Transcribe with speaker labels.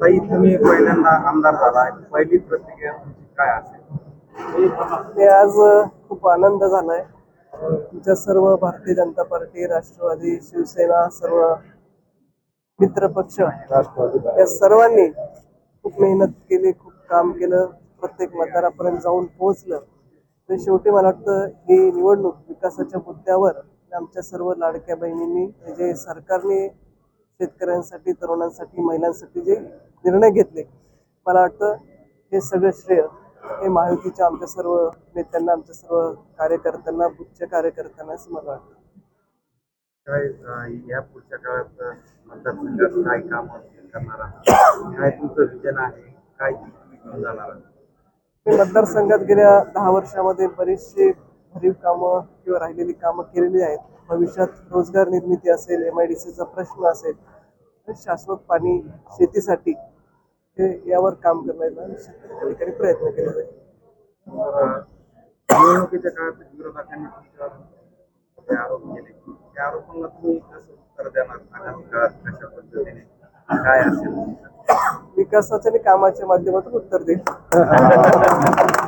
Speaker 1: ताई तुम्ही पहिल्यांदा आमदार झाला. पहिली प्रतिक्रिया तुमची काय असेल?
Speaker 2: ते आज खूप आनंद झालाय. तुमच्या सर्व भारतीय जनता पार्टी राष्ट्रवादी शिवसेना सर्व मित्र पक्ष या सर्वांनी खूप मेहनत केली खूप काम केलं प्रत्येक मतदारापर्यंत जाऊन पोहोचलं. तर शेवटी मला वाटतं ही निवडणूक विकासाच्या मुद्द्यावर आमच्या सर्व लाडक्या बहिणींनी जे सरकारने शेतकऱ्यांसाठी तरुणांसाठी महिलांसाठी जे निर्णय घेतले मला वाटतं हे सगळं श्रेय हे महायुतीच्या आमच्या सर्व नेत्यांना आमच्या सर्व कार्यकर्त्यांना उच्च कार्यकर्त्यांना असं मला वाटतं.
Speaker 1: काय या पुढच्या काळात मतदारसंघात काय काम करणार काय तुमचं विजन आहे? काय घेऊन जाणार
Speaker 2: मतदारसंघात गेल्या दहा वर्षामध्ये बरीचशी भरीव कामं किंवा राहिलेली कामं केलेली आहेत. भविष्यात रोजगार निर्मिती असेल एम आय डी सीचा प्रश्न असेल शाश्वत पाणी शेतीसाठी हे यावर काम करण्याचा ठिकाणी प्रयत्न केला जाईल
Speaker 1: निवडणुकीच्या काळात विरोधकांनी आरोप केले. त्या आरोपांना तुम्ही कसं उत्तर देणार? आगामी काळात कशा पद्धतीने? काय असेल?
Speaker 2: विकासाच्या आणि कामाच्या माध्यमातून उत्तर देईल.